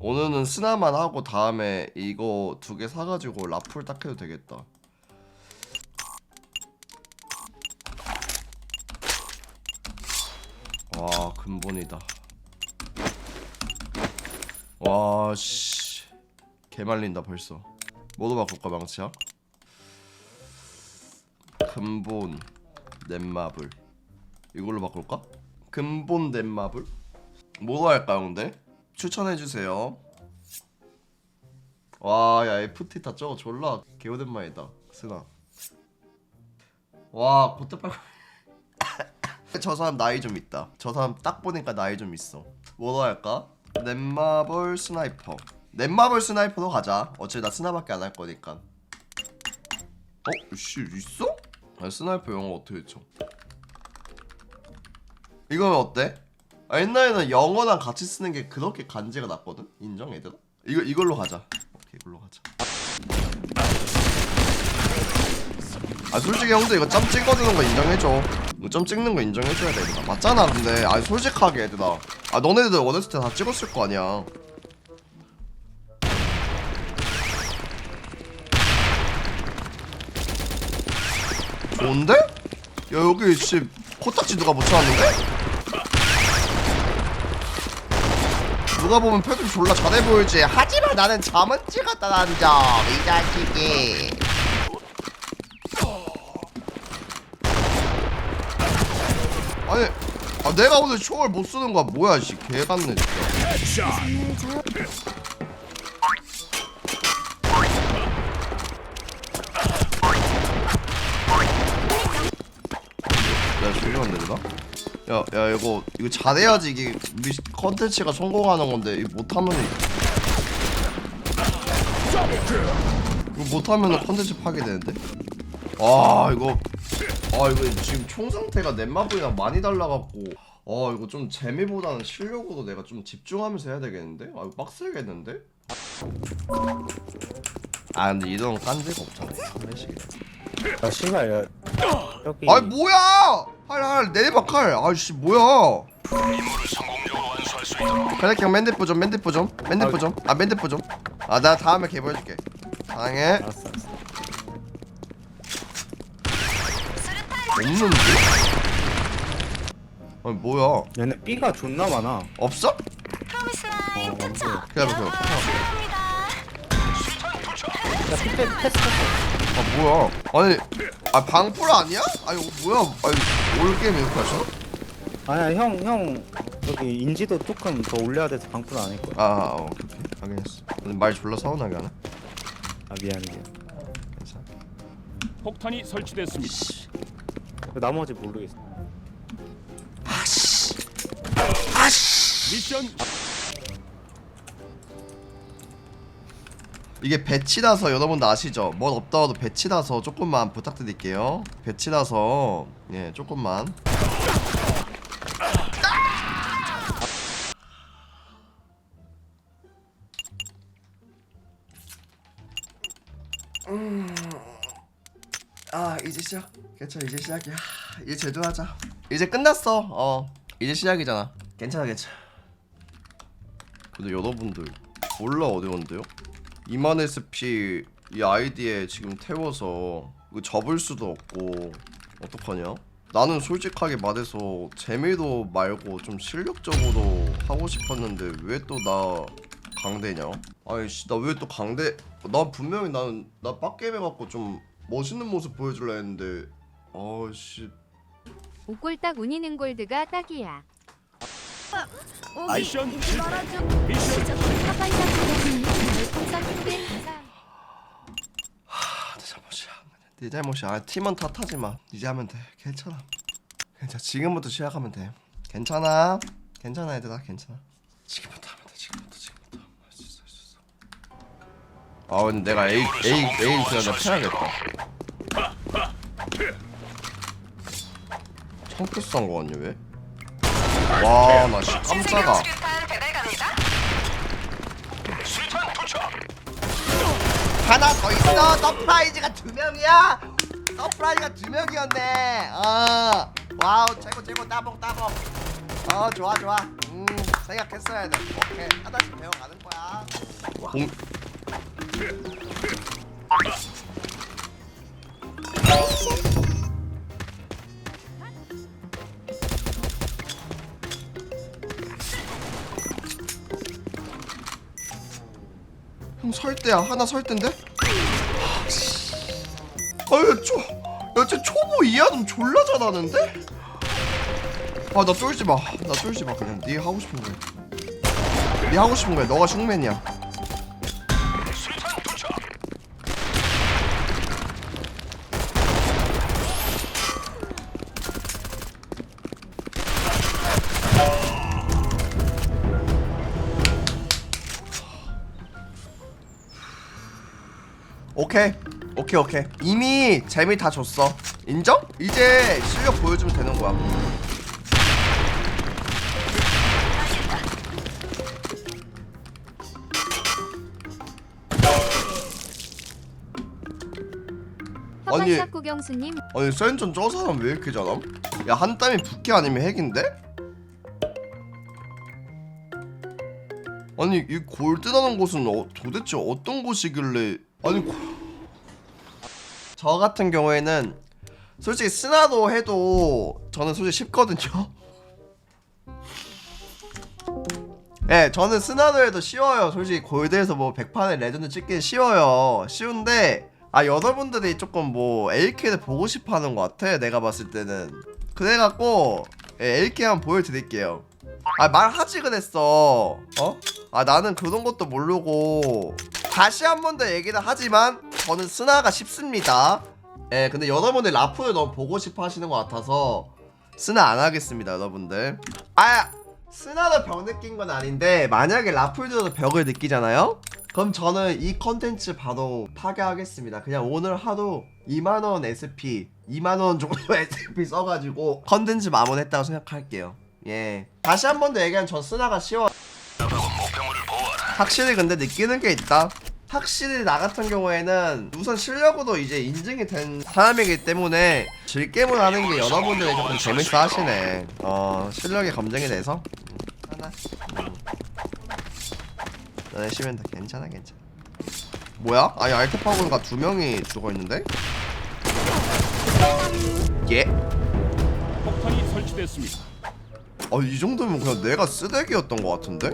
오늘은 스나만 하고 다음에 이거 두 개 사가지고 라풀 딱 해도 되겠다. 와 근본이다. 와 씨. 개말린다 벌써. 뭐로 바꿀까 망치야? 근본 넷마블 이걸로 바꿀까? 근본 넷마블 뭐로 할까요 근데? 추천해주세요 와야 FT 다 저거 졸라 개오랜만이다 스나 와 빨고 저 사람 나이 좀 있다 저 사람 딱 보니까 나이 좀 있어 뭐로 할까? 넷마블 스나이퍼 넷마블 스나이퍼로 가자 어차피 나 스나밖에 안 할 거니까 어? 씨 있어? 아, 스나이퍼 영어 어떻게 쳐? 이거는 어때? 아, 옛날에는 영어랑 같이 쓰는 게 그렇게 간지가 났거든? 인정 얘들아? 이거 이걸로 가자 오케이 이걸로 가자 아 솔직히 형들 이거 점 찍어주는 거 인정해줘 이거 점 찍는 거 인정해줘야 돼 얘들아 맞잖아 근데 아 솔직하게 얘들아 아 너네들 어렸을 때 다 찍었을 거 아니야 좋은데? 야 여기 씨 코딱지 누가 붙여놨는데? 누가 보면 표정 졸라 잘해 보이지. 하지만 나는 잠은 찍었다는 점이 자식이. 아니 아 내가 오늘 총을 못 쓰는 거야. 뭐야 씨. 개같네 진짜 야 졸려는데 누나? 야, 야 이거 이거 잘해야지 이게 우리 컨텐츠가 성공하는 건데 이거 못하면 이거 못하면 컨텐츠 파괴되는데? 아 이거 아 이거 지금 총 상태가 넷마블이랑 많이 달라갖고 아 이거 좀 재미보다는 실력으로 내가 좀 집중하면서 해야 되겠는데? 아 이거 빡세겠는데? 아 근데 이런 깐 데가 없잖아 한매식이 아 씨발 야 여기 아이 뭐야! 할할 내리막 칼 아이씨 뭐야? 그래 그냥 맨대포 좀 맨대포 좀 맨대포 좀아 맨대포 좀아 나 다음에 사랑해. 알았어 알았어. 없는데? 아니 뭐야? 얘네 B가 존나 많아. 없어? 어 없어 기다려보세요. 야 그때 테스트 아 뭐야? 아니 아 방풀 아니야? 아니 이거 뭐야? 아니 올 게임 이렇게 하셔? 아니야 형 형 여기 인지도 조금 더 올려야 돼서 방풀 안할 거야. 아 어, 오케이 오케이. 확인했어. 근데 말 졸라 서운하게 하네. 아 미안 미안. 괜찮아. 폭탄이 설치됐습니다. 나머지 모르겠어. 미션 이게 배치라서 여러분들 아시죠? 뭐 없더라도 배치라서 조금만 부탁드릴게요. 배치라서 예 조금만. 음. 아 이제 시작. 괜찮아 이제 시작이야. 이제 제대하자. 이제 끝났어. 어 이제 시작이잖아. 괜찮아 괜찮아. 근데 여러분들 몰라 어려운데요? 2만 SP 이 아이디에 지금 태워서 이거 접을 수도 없고 어떡하냐? 나는 솔직하게 말해서 재미도 말고 좀 실력적으로 하고 싶었는데 왜 또 나 강대냐? 아이씨 나 왜 또 강대? 나 분명히 나는 나 빡게임 해갖고 좀 멋있는 모습 보여줄라 했는데 아씨 오골딱 운이는 골드가 딱이야. 오기 미션. 말아줘. 미션 진짜 감사. 내 잘못이야. 네 잘못이야. 아, 팀원 탓하지 마. 이제 하면 돼. 괜찮아. 괜찮아. 지금부터 시작하면 돼. 괜찮아. 괜찮아 얘들아. 괜찮아. 지금부터 하면 돼. 지금부터 지금부터. 할 수 있어. 할 수 있어. 아 근데 내가 A A 그냥 내가 패야겠다. 청크 쏜거 같니 왜? 와나 씨 깜짝아. 하나 더 있어. 서프라이즈가 두 명이야. 서프라이즈가 두 명이었네. 아, 와우 최고 최고 따봉 따봉. 어 좋아 좋아. 음 생각했어야 돼 오케이 하나씩 배워가는 거야 공... 설대야 하나 설대인데? 아유 초, 야쟤 초보 이하는 졸라 잘하는데? 아 나 쫄지 마, 나 쫄지 마 그냥 네 하고 싶은 거야. 네 하고 싶은 거야. 너가 흉맨이야. 오케이 오케이 오케이 이미 재미 다 줬어 인정? 이제 실력 보여주면 되는 거야 아니. 구경수님 아니 센전 저 사람 왜 이렇게 잘함? 야한 땀이 부캐 아니면 핵인데? 아니 이 골드라는 곳은 어, 도대체 어떤 곳이길래 아니 고... 저 같은 경우에는 솔직히 스나도 해도 저는 솔직히 쉽거든요 예, 저는 스나도 해도 쉬워요. 솔직히 골드에서 뭐 100판에 레전드 찍기 쉬워요. 쉬운데 아 여러분들이 조금 뭐 LK를 보고 싶어 하는 것 같아. 내가 봤을 때는 그래갖고 예, LK 한번 보여드릴게요. 아 말하지 그랬어. 어? 아 나는 그런 것도 모르고 다시 한 번 더 얘기를 하지만 저는 스나가 쉽습니다. 예, 근데 여러분들 라프를 너무 보고 싶어 하시는 것 같아서 스나 안 하겠습니다, 여러분들. 아, 스나도 벽 느낀 건 아닌데 만약에 라풀드도 벽을 느끼잖아요? 그럼 저는 이 컨텐츠 바로 파괴하겠습니다. 그냥 오늘 하루 2만원 SP, 2만원 정도 SP 써가지고 컨텐츠 마무리했다고 생각할게요. 예. 다시 한 번 더 얘기하면 전 스나가 쉬워. 확실히 근데 느끼는 게 있다. 확실히 나 같은 경우에는 우선 실력으로 이제 인증이 된 사람이기 때문에 즐겜을 하는 게 여러분들이 조금 재밌어 하시네. 어 실력이 검증이 돼서 음, 하나. 음. 너네 쉬면 다 괜찮아 괜찮아. 뭐야? 아니 알테파고가 두 명이 죽어 있는데? 예. 폭탄이 설치됐습니다. 아이 정도면 그냥 내가 쓰레기였던 것 같은데?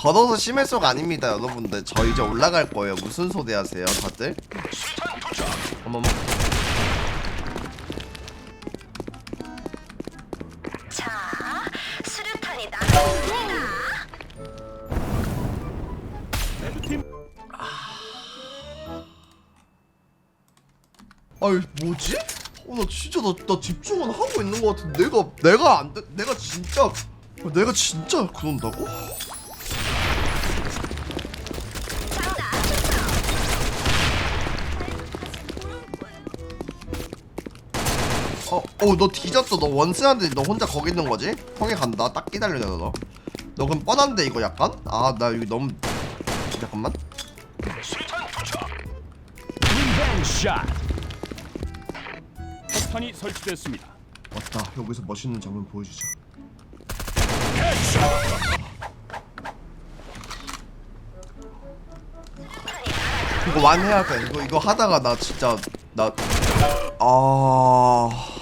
걷어서 심해서가 아닙니다 여러분들 저 이제 올라갈 거예요 무슨 소리 하세요 다들? 어머머 자, 수류탄이 나갑니다. 레드팀 아이 뭐지? 어 나 진짜 나, 나 집중은 하고 있는 것 같은데 내가 내가 안 돼, 내가 진짜 어, 내가 진짜 그런다고? 어, 어, 너 뒤졌어. 너 원스한데 너 혼자 거기 있는 거지? 형이 간다. 딱 기다려, 너. 너. 너 그럼 뻔한데 이거 약간? 아, 나 여기 너무 잠깐만. 샷. 폭탄이 설치됐습니다. 왔다. 여기서 멋있는 장면 보여주자. 이거 완해야 돼. 이거 이거 하다가 나 진짜 나 아.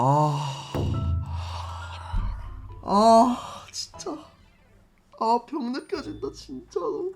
아. 아, 진짜. 아, 병 느껴진다, 진짜로.